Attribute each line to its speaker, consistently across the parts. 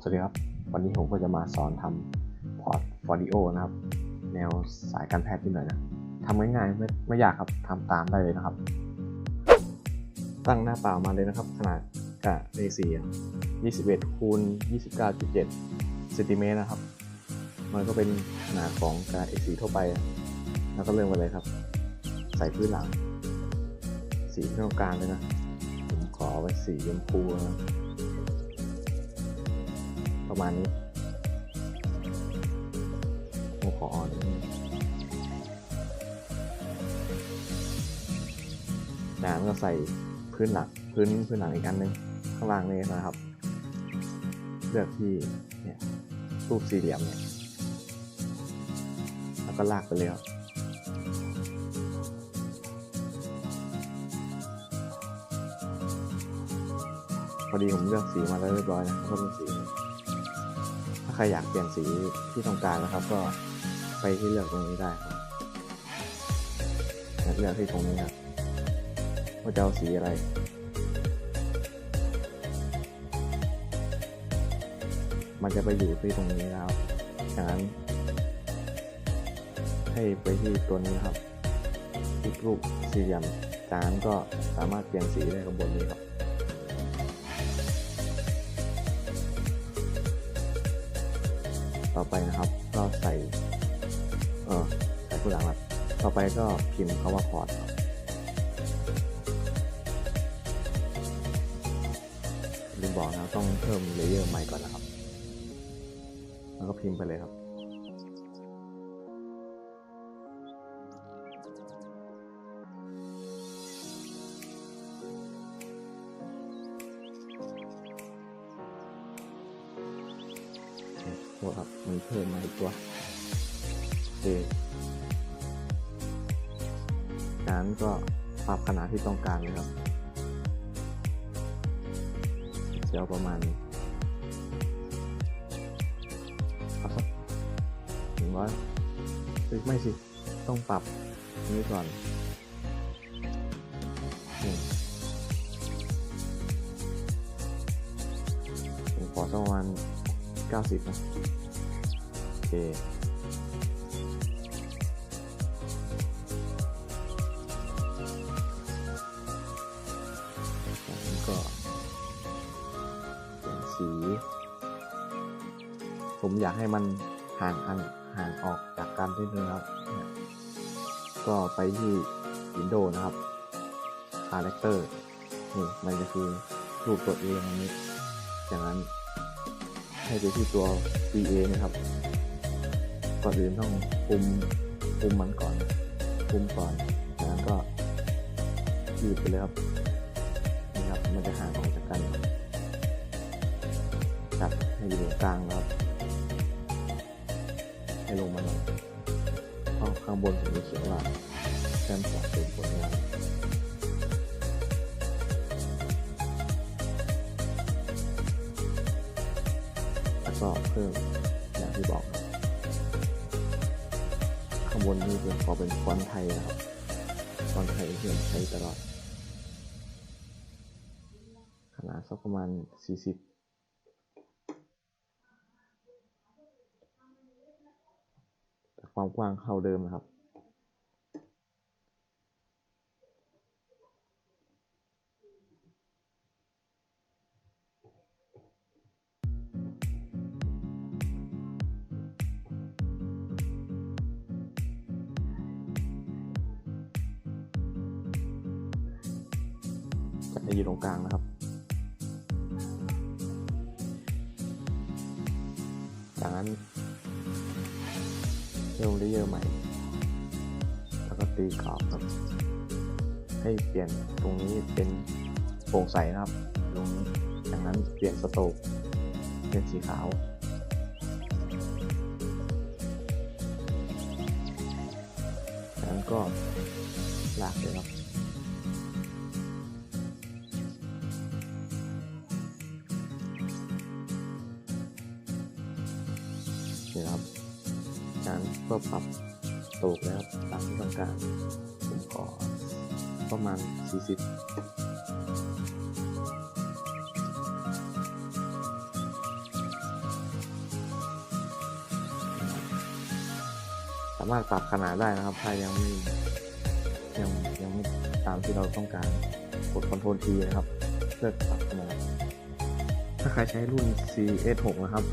Speaker 1: สวัสดีครับ วันนี้ผมก็จะมาสอนทำพอร์ตโฟลิโอนะครับ แนวสายการแพทย์นิดหน่อยนะทำง่ายๆไม่ไม่ยากครับทำตามได้เลยนะครับ ตั้งหน้าเปล่ามาเลยนะครับ ขนาดกับ A4 อะ21คูณ29.7เซนติเมตรนะครับ มันก็เป็นขนาดของกระ A4 ทั่วไปอะแล้วก็เริ่มกันเลยครับ ใส่พื้นหลัง สีที่ต้องการเลยนะ ผมขอไว้สีชมพูนะ ประมาณนี้ผมขออ่อนนิดนึงจากนั้นก็ใส่พื้นหลังพื้นพื้นหลังอีกอันหนึงข้างล่างนี้นะครับ เลือกที่เนี่ยรูปสี่เหลี่ยมเนี่ยแล้วก็ลากไปเลยครับพอดีผมเลือกสีมาแล้วเรียบร้อยนะก็เป็นสี ครอยากเปลี่ยนสีที่ต้องการนะครับ ก็ไปที่เลือกตรงนี้ได้ครับเลือกที่ตรงนี้ครับว่าจะเอาสีอะไรมันจะไปอยู่ที่ตรงนี้แล้วจากนั้น ให้ไปที่ตัวนี้ครับรูปสี่เหลี่ยมจากนั้นก็สามารถเปลี่ยนสีได้ข้างบนนี้ครับ ไปนะครับ ก็ใส่เออใส่ผู้หลังครับต่อไปก็พิมพ์คาว่าพอร์ตลืมบอกนะต้องเพิ่มเลเยอร์ใหม่ก่อนนะครับ แล้วก็พิมพ์ไปเลยครับ โทษครับ มันเพิ่มมาอีกตัวโอเคจากนั้นก็ปรับขนาดที่ต้องการเลยครับเดี๋ยวประมาณเอาสักหนึ่งร้อยไม่สิ ต้องปรับนี้ก่อนผมขอสักประมาณ90นะ เคก็เปลี่ยนสี ผมอยากให้มันห่างอันห่างออกจากกันนิดนึงครับ ก็ไปที่ Window นะครับ Character นี่มันจะคือรูปตัวเองอันนี้จากนั้นให้ไปที่ตัว VA นะครับ ก่อนอื่นต้องคุมคุมมันก่อนคุมก่อนจากนั้นก็ยืดไปเลยครับนี่ครับ มันจะห่างออกจากกันจับให้อยู่ตรงกลางครับ ให้ลงมาหน่อยเพราะข้างบนผมจะเขียนว่าแซมสองศูนย์ผลงานแล้วก็เพิ่ม นนี่เป็นขอเป็นฟอนต์ไทยนะครับฟอนต์ไทยที่ผมใช้ตลอด ขนาดสักประมาณ 40แต่ความกว้างเท่าเดิมนะครับ กลางนะครับ จากนั้นเพิ่มเลเยอร์ใหม่ แล้วก็ตีกรอบครับ ให้เปลี่ยนตรงนี้เป็นโปร่งใสนะครับ ตรงนี้จากนั้นเปลี่ยนสโตกเป็นสีขาวจากนั้นก็ลากเลยครับ ปรับตกแล้วตามที่ต้องการผมขอประมาณ 40สามารถปรับขนาดได้นะครับ ถ้ายังไม่ยังยังไม่ตามที่เราต้องการ กดคอนโทรลทีนะครับเพื่อปรับขนาด ถ้าใครใช้รุ่น CS6 นะครับ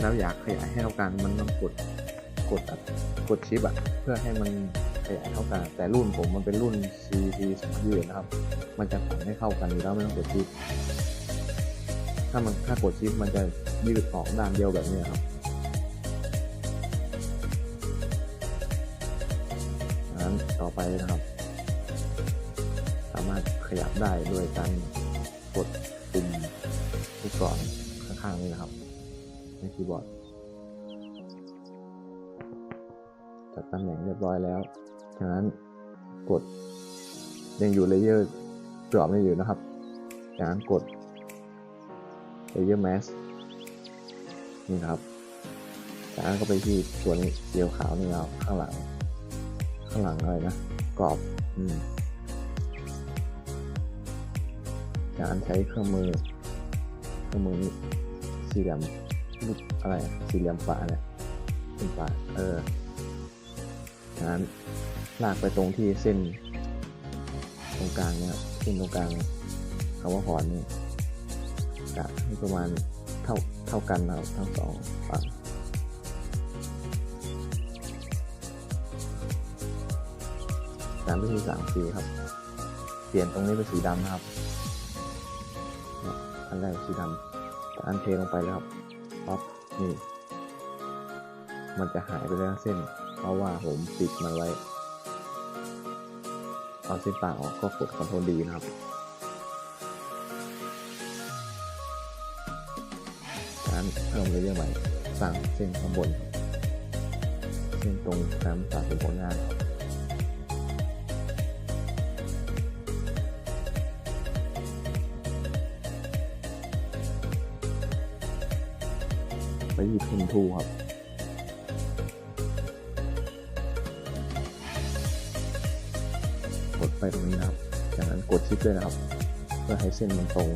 Speaker 1: แล้วอยากขยายให้เราการมันต้องกด กดอัดกดชิปอะเพื่อให้มันขยายเท่ากัน แต่รุ่นผมมันเป็นรุ่น CP 2ยืนนะครับ มันจะสั่งให้เข้ากันอยู่แล้วไม่ต้องกดชิป ถ้ามันถ้ากดชิปมันจะยืดออกด้านเดียวแบบนี้ครับนั้นต่อไปนะครับ สามารถขยับได้โดยการกดปุ่มลูกศรข้างๆนี้นะครับในคีย์บอร์ด ตำแหน่งเรียบร้อยแล้ว ฉะนั้นกดยังอยู่เลเยอร์กรอบนี่อยู่นะครับ จากนั้นกด Layer Mask นี่ครับ จากนั้นก็ไปที่ตัวนี้เสียวขาวนี่ครับข้างหลัง ข้างหลังอะไรนะ กรอบ อืมจากนั้นใช้เครื่องมือ เครื่องมือนี้สี่เหลี่ยมรูปอะไร สี่เหลี่ยมฝาเนี่ยเป็นฝาเออ จากนั้นลากไปตรงที่เส้นตรงกลางเนี่ยครับเส้นตรงกลางคำว่าพรเนี่กะให้ประมาณเท่าเท่ากันนะครับทั้งสองฝั่งตามวิธีสั่งสีครับ เปลี่ยนตรงนี้เป็นสีดำนะครับ อันแรกสีดำต่อันเทลงไปแล้วครับปั๊บนี่ มันจะหายไปแล้วเส้น เพราะว่าผมปิดมันไว้เอาเส้นตางออกก็กดคอนโทรลดีนะครับจากนั้นเพิ่มเลเยอร์ใหม่สั่งเส้นข้างบน เส้นตรงแฟ้มสะสมผลงานครับไปหยิบเพนทูครับ ไปตรงนี้นะครับ จากนั้นกดชิปด้วยนะครับ เพื่อให้เส้นมันตรง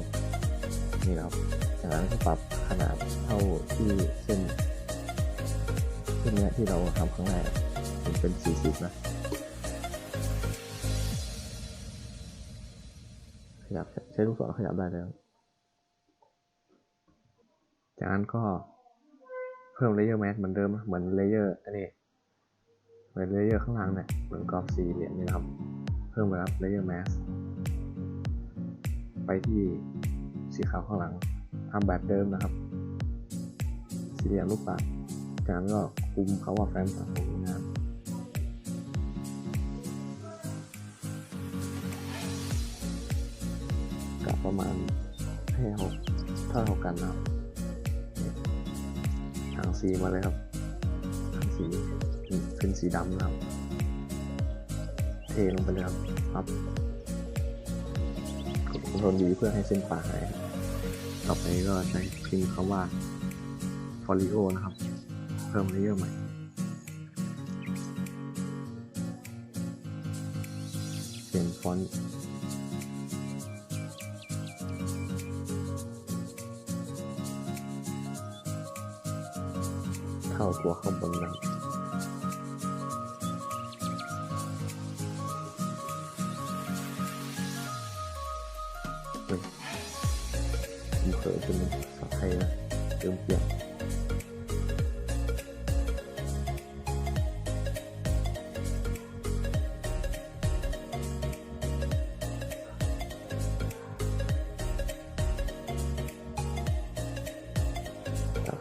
Speaker 1: นี่นะครับ จากนั้นก็ปรับขนาดเท่าที่เส้นเส้นนี้ที่เราทำครั้งแรกมันเป็น 40 นะขยับใช้ลูกศรขยับได้แล้ว จากนั้นก็เพิ่มเลเยอร์แมสเหมือนเดิมนะเหมือนเลเยอร์อันนี้เหมือนเลเยอร์ข้างล่างเนี่ยเหมือนกรอบสี่เหลี่ยมนี่นะครับ พิ่มไปครับเลเยอร์แมสไปที่สีขาวข้างหลังทำแบบเดิมนะครับ สี่เหลี่ยมลูกปัดจากนั้นก็คุมเขาว่าแฟ้มสะสมงานกับประมาณให้เขาเท่าเท่ากันนะครับทางสีมาเลยครับทางสีเป็นสีดำนะครับ ทลงไปเลยครับครับกดคอนโทรลดีเพื่อให้เส้นปาหาย ต่อไปก็ใช้พิมพ์คำว่า folio นะครับ เพิ่มเลเยอร์ใหม่เปลี่ยนฟอนต์เข้าตัวข้างบนนะครับ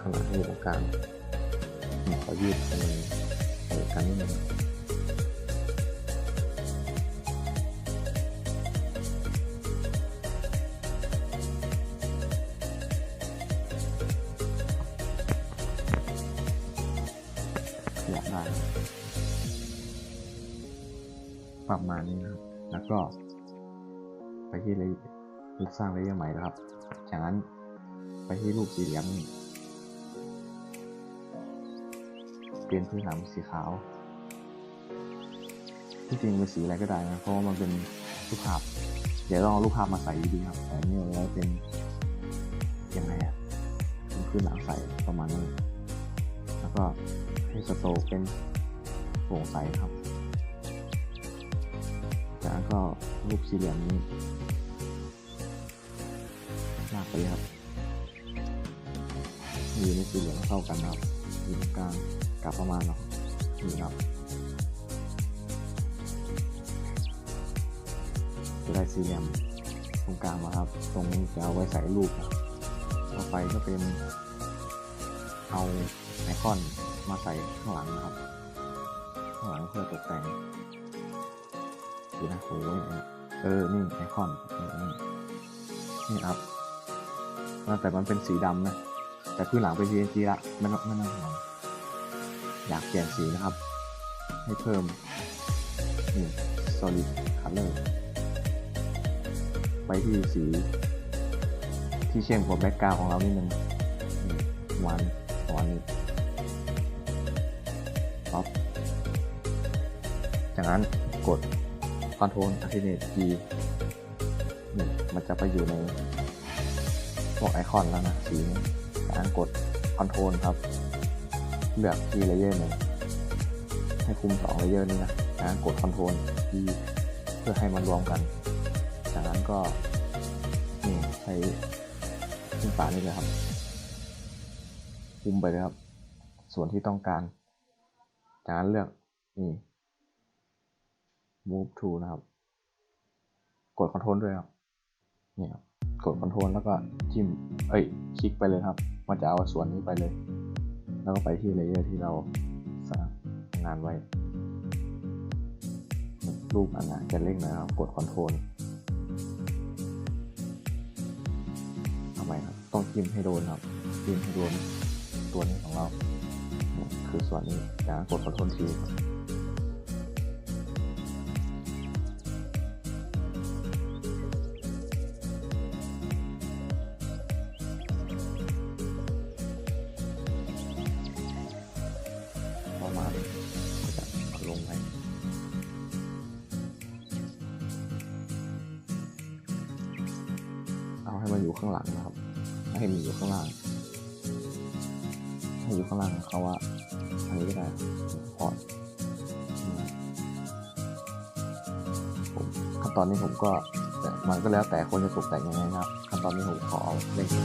Speaker 1: ขนาดที่อยู่ตรงกลางผมขอยืดให้มันเออกันนิดนึงอยากได้ประมาณนี้นะครับ แล้วก็ ไปที่เลยรูปสร้างเลเยอร์ใหม่นะครับ จากนั้นไปที่รูปสี่เหลี่ยมนี่ เปลี่ยนพื้นหลังเป็นสีขาว ที่จริงเป็นสีอะไรก็ได้นะ เพราะว่ามันเป็นรูปภาพ เดี๋ยวลองรูปภาพมาใส่ดีครับแต่นี่เราเป็นยังไงอะเป็นพื้นหลังใส่ประมาณนั้นแล้วก็ให้สโตกเป็นโปร่งใสครับ จากนั้นก็รูปสี่เหลี่ยมนี้ลากไปเลยครับอยู่ในสี่เหลี่ยมเท่ากันครับ อยู่ตรงกลางกลับประมาณเนาะนี่ครับจะได้สี่เหลี่ยมตรงกลางมาครับ ตรงนี้จะเอาไว้ใส่รูปนะต่อไปก็เป็นเอาไอคอนมาใส่ข้างหลังนะครับ ข้างหลังเพื่อตกแต่งดูนะโอ้ยเออ นี่ไอคอนนี่นี่ครับแต่มันเป็นสีดำนะ แต่พื้นหลังเป็น PNG ละม่ต้องไม่ต้องห่วงอยากเปลี่ยนสีนะครับ ให้เพิ่มนี่ solid color ไปที่สี ที่เข้มกว่าแบ็กกราวของเรานิดนึงนี่วันวันนี้ป๊อปจากนั้นกด Ctrl Alternate G นี่มันจะไปอยู่ในพวกไอคอนแล้วนะสีนี้ จากนั้นกด Ctrl ครับ เลือกที่เลเยอร์หนึ่งให้คุมสองเลเยอร์นี้นะจากนั้นกด Ctrl G เพื่อให้มันรวมกัน จากนั้นก็นี่ใช้ขึ้นฝานี่เลยครับ คุมไปเลยครับ ส่วนที่ต้องการ จากนั้นเลือกนี่ move to นะครับ กด control ด้วยครับนี่ครับกด control แล้วก็จิ้ม เอ้ย คลิกไปเลยครับ มันจะเอาส่วนนี้ไปเลย แล้วก็ไปที่เลเยอร์ที่เราสร้างงานไว้ รูปอันนะจะเล่งนะครับ กด control ทำไมครับ ต้องจิ้มให้โดนครับจิ้มให้โดนตัวนี้ของเรา คือส่วนนี้จากนั้นกด control T ครับ ก็มันก็แล้วแต่คนจะตกแต่งยังไงนะครับขั้นตอนนี้ผมขอเอาเล่นที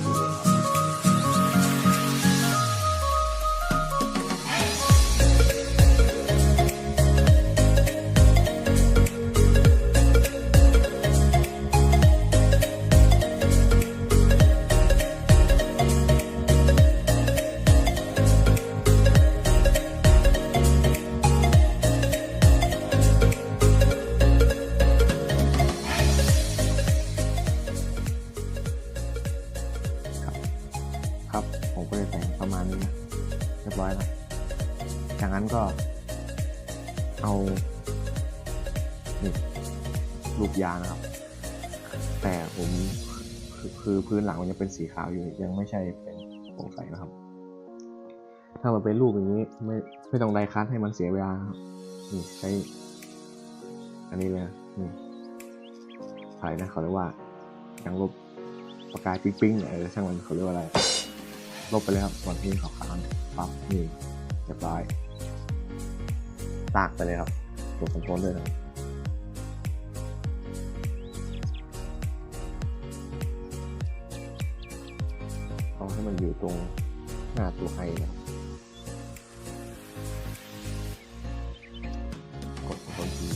Speaker 1: เป็นสีขาวอยู่ยังไม่ใช่เป็นโปร่งใสนะครับ ถ้ามันเป็นรูปอย่างนี้ไม่ไม่ต้องไดคัสให้มันเสียเวลาครับนี่ใช้ อันนี้เลยนี่อะไรนะเขาเรียกว่ายังลบประกายปิ๊งๆเออช่างมันเขาเรียกว่าอะไร ลบไปเลยครับส่วนที่ขาวๆปั๊บนี่เรียบร้อยตากไปเลยครับกดคอนโทรลด้วยนะ ให้มันอยู่ตรงหน้าตัวไอนะครับกดคอนโทรลที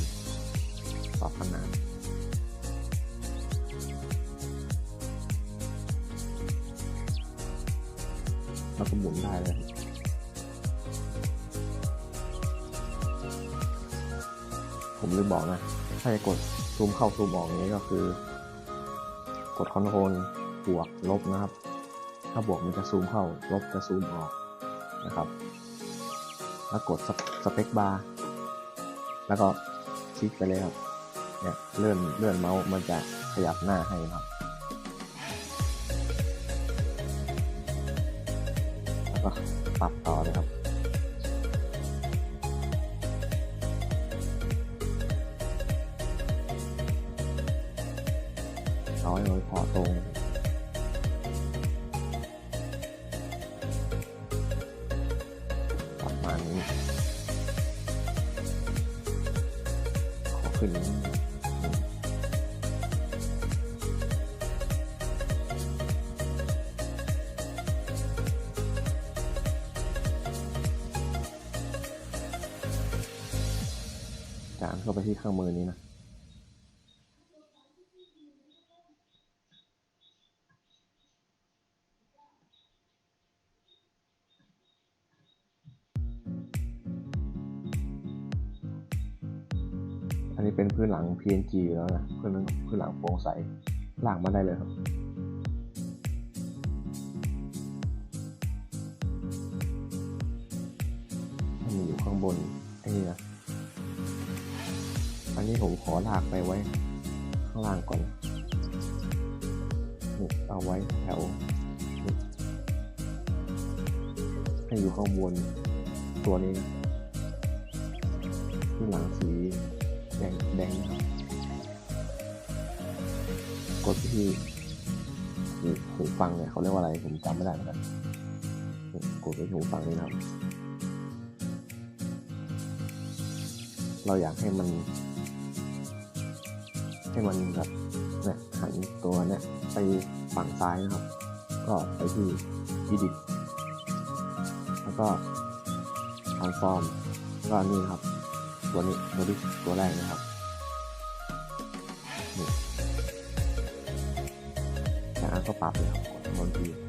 Speaker 1: ปรับขนาดแล้วก็หมุนได้เลยผมลืมบอกนะ ถ้าจะกดซูมเข้าซูมออกอย่างนี้ก็คือ กดคอนโทรลบวกลบนะครับ ถ้าบวกมันจะซูมเข้า ลบจะซูมออกนะครับ แล้วกดสเปคบาร์แล้วก็คลิกไปเลยครับเนี่ยเลื่อนเลื่อนเมาส์มันจะขยับหน้าให้นะครับแล้วก็ปรับต่อเลยครับเอาให้มันพอตรง เข้าไปที่เครื่องมือนี้นะอันนี้เป็นพื้นหลัง PNG อยู่แล้วนะพื้นหลังพื้นหลังโปร่งใสลากมาได้เลยครับมันมีอยู่ข้างบนไอ้นี่นะ นี้ผมขอลากไปไว้ ข้างล่างก่อนเอาไว้แถวให้อยู่ข้างบนตัวนี้นะที่หลังสีแดงแดงนะครับกดที่หูฟังเนี่ยเขาเรียกว่าอะไรผมจำไม่ได้เหมือนกันกดไปหูฟังนี้นะครับ เราอยากให้มัน ให้มันแบบเนี่ยหันตัวเนี่ยไปฝั่งซ้ายนะครับ ก็ไปที่ edit แล้วก็ transform แล้วก็นี่ครับ ตัวนี้ตัวที่ตัวแรกนะครับนี่จากนั้นก็ปรับเลยครับกดบนที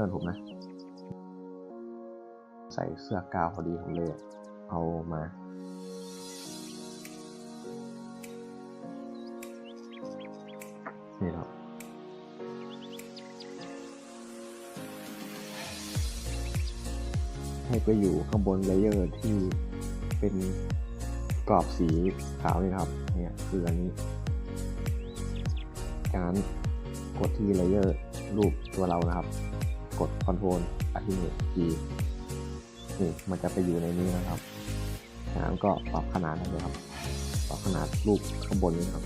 Speaker 1: พื่อนผมนะ ใส่เสื้อกาวพอดีผมเลยเอามานี่ครับให้ไปอยู่ข้างบนเลเยอร์ที่เป็นกรอบสีขาวนี่ครับ เนี่ยคืออันนี้จากนั้นกดที่เลเยอร์รูปตัวเรานะครับ กด Ctrl อัลติเมท G นี่มันจะไปอยู่ในนี้นะครับจากนั้นก็ปรับขนาดได้เลยครับ ปรับขนาดรูปข้างบนนี้ครับ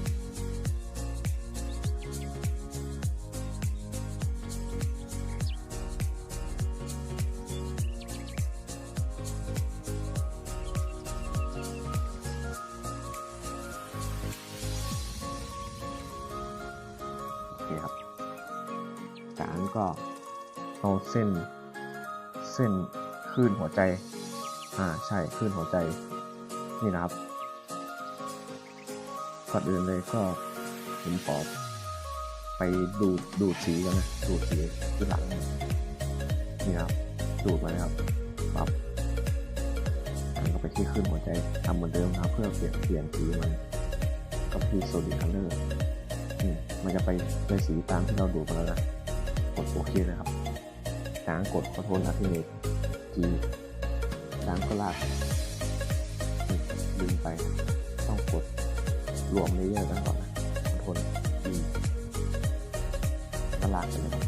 Speaker 1: เส้นคลื่นหัวใจ อ่า ใช่คลื่นหัวใจ นี่นะครับ ก่อนอื่นเลยก็ผมขอไปดูดดูดสีกันนะ ดูดสีที่หลัง นี่ครับ ดูดมาครับปรับแล้วก็ไปที่คลื่นหัวใจทำเหมือนเดิมนะครับ เพื่อเปลี่ยนเปลี่ยนสีมันก็ที่โซดิคัลเลอร์นี่มันจะไปในสีตามที่เราดูมาแล้วนะกดโอเคเลยครับางกดขอโทษนะพี่เมย์จีช้างก็ลากดึงไป ต้องกดรวมเลเยอะๆกันก่อนนะทนจีตลาดกันเลย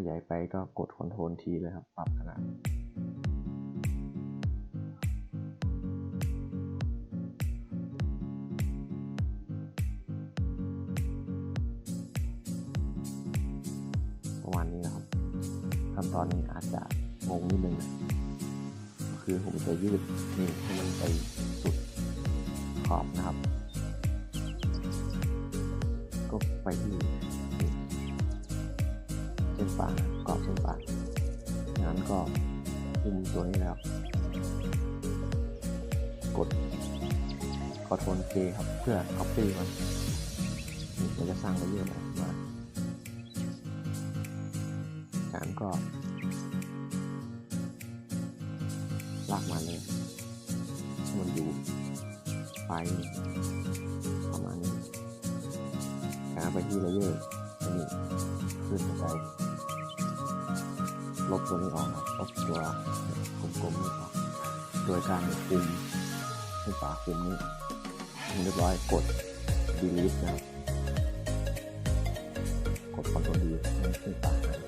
Speaker 1: ขยายไปก็กด Ctrl T เลยครับ ปรับขนาดประมาณนี้นะครับขั้นตอนนี้อาจจะงงนิดนึงคือผมจะยืดนี่ให้มันไปสุดขอบนะครับ ก็ไปที่ นี่เส้ากรอบเส้นฝาจากนั้นก็คุมตัวนี้แล้ว กดคอโทนเครับ เพื่อ copy มันมันจะสร้างเลเยอร์ใหม่มาจากนั้นก็ลากมาเลยให้มันอยู่ไปประมาณนี้จากนั้นไปที่เลเยอร์อันนี้ขึ้นไป ลบตัวนี้ออกครับลบตัวกลมๆนี้ออกโดยการคุมขึ้นฝาคุมนี้เรียบร้อยกด delete นะครับกด Ctrl D ให้ขึ้นฝาหาย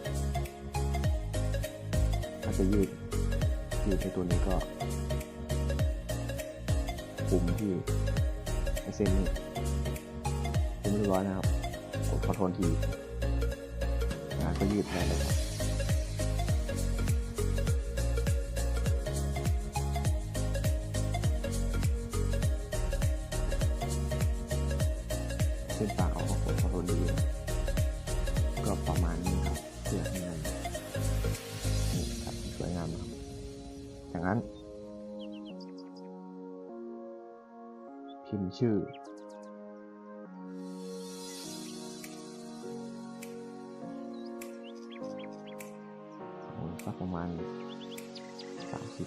Speaker 1: ถ้าจะยืดยืดในตัวนี้ก็คุมที่เส้นนี้คุมเรียบร้อยนะครับกด Ctrl T งานก็ยืดได้เลยครับากนั้น พิมพ์ชื่อเอาสักประมาณสามสิบ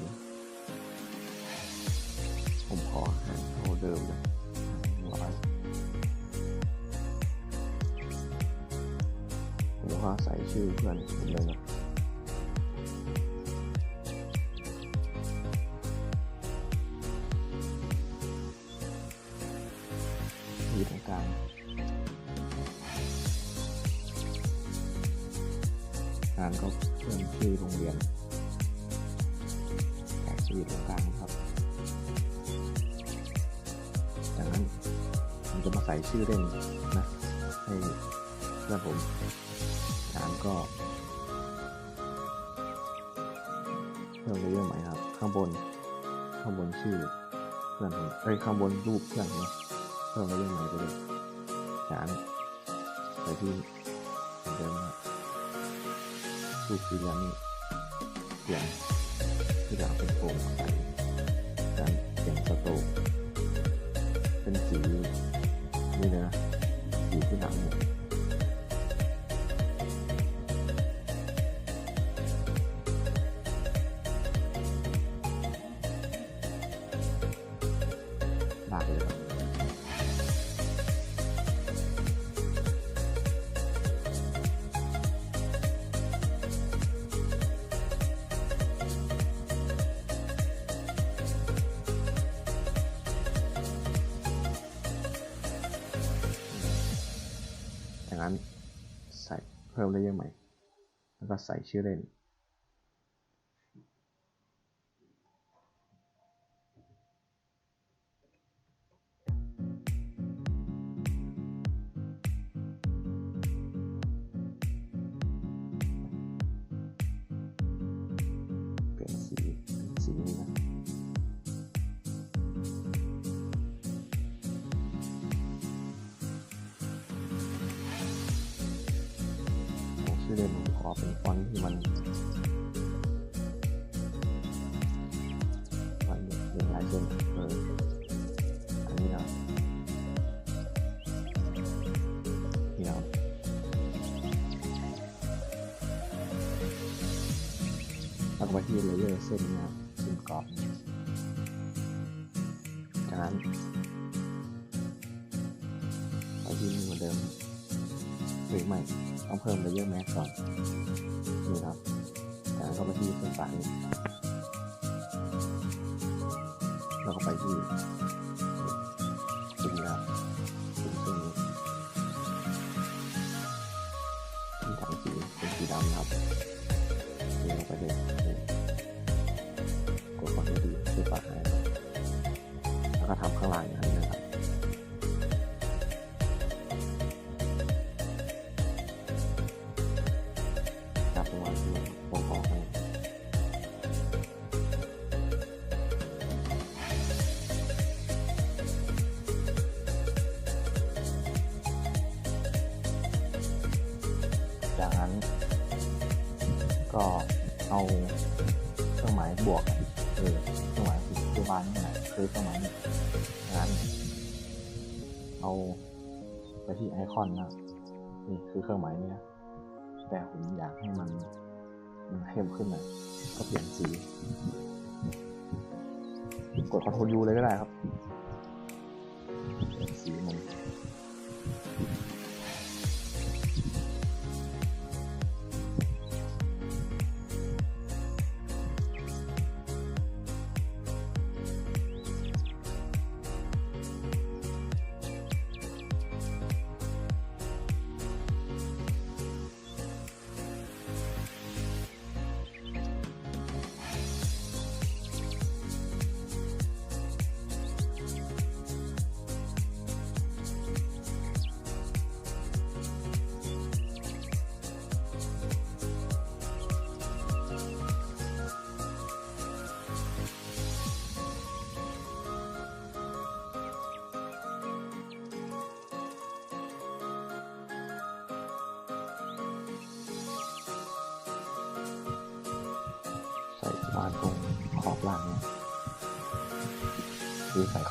Speaker 1: ผมขอหารเท่าเดิมนะร้อยผมก็ใส่ชื่อเพื่อนผมเลยนะ อเล่นนะให้เพื่อนผมฐานก็เพิ่มเลเยอร์ใหม่ครับ ข้างบน ข้างบนชื่อเพื่อนผมเอ้ยข้างบนรูปเพื่อนนะเพิ่มเลเยอร์ใหม่ไปเลยฐานไปที่เหมือนเดิมครับรูปสี่เหลี่ยมนี่เปลี่ยนที่เราเป็นโปร่งใสการเปลี่ยนสโตกเป็นสี นี่เลยนะ เพิ่มเลเยอร์ใหม่ แล้วก็ใส่ชื่อเล่น แล้วก็ไปที่เลเยอร์เส้นนะครับเส้นกรอบจากนั้นไปที่นี่เหมือนเดิมหรือไม่ต้องเพิ่มเลเยอร์แม็กก่อนนี่ครับจากนั้นก็ไปที่เส้นปากนี้แล้วก็ไปที่ จากนั้น ก็เอาเครื่องหมายบวกเออเครื่องหมายปัจจุบันนี่แหละคือเครื่องหมายจากนั้น เอาไปที่ไอคอนนะนี่คือเครื่องหมายนี้นะแต่ผมอยากให้มันมันเข้มขึ้นหน่อยก็เปลี่ยนสี กดคอนโทรลยูเลยก็ได้ครับ สีมัน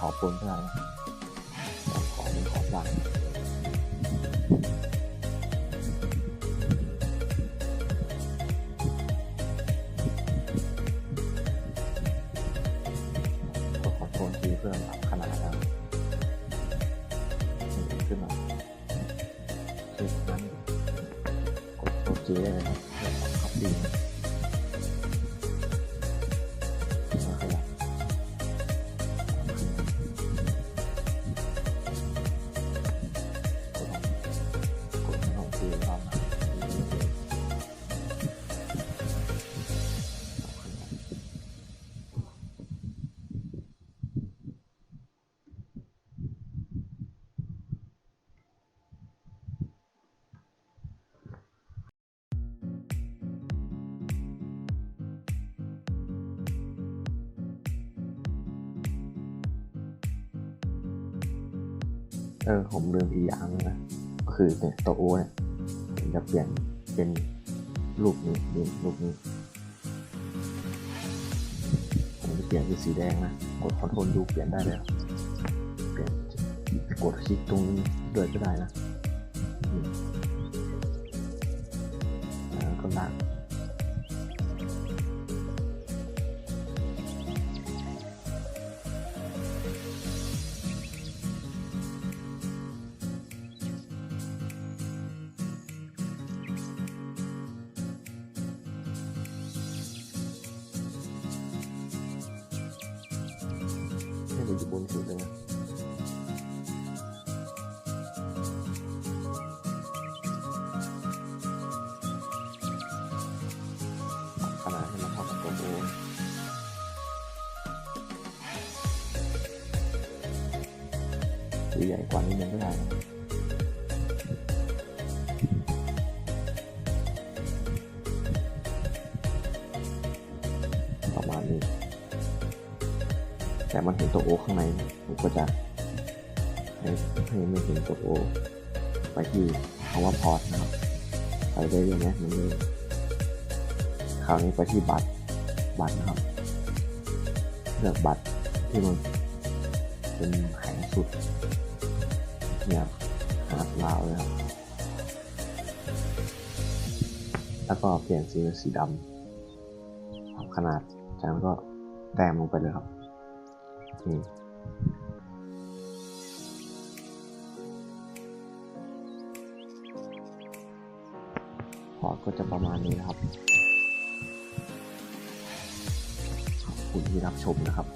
Speaker 1: อใส่ขอบบนก็ได้นะขอบเป็นขอบล่างกดคอนโทรลทีเพื่อปรับขนาดแล้วขึ้นมาคือนั้นกดตัวจีได้เลยครับเพื่อบคับดี เออผมลืมอีกอย่างนะก็คือเนี่ยตัวโอเนี่ยผมจะเปลี่ยนเป็นรูปนี้นี่รูปนี้ผมจะเปลี่ยนเป็นสีแดงนะกดคอนโทรลยูเปลี่ยนได้เลยเปลี่ยนกดคลิกตรงนี้ด้วยก็ได้นะแล้วก็ลาก มันเห็นตัวโอข้างในผมก็จะให้ให้ไม่เห็นตัวโอไปที่คำว่าพอร์ตนะครับไปได้เลยนะมันเลยคราวนี้ไปที่บัตรบัตรนะครับ เลือกบัตรที่มันเป็นแข็งสุดเนี่ยขนาดลาวเลยครับแล้วก็เปลี่ยนสีเป็นสีดำขนาดจากนั้นก็แต้มลงไปเลยครับ พอร์ตก็จะประมาณนี้นะครับ ขอบคุณที่รับชมนะครับ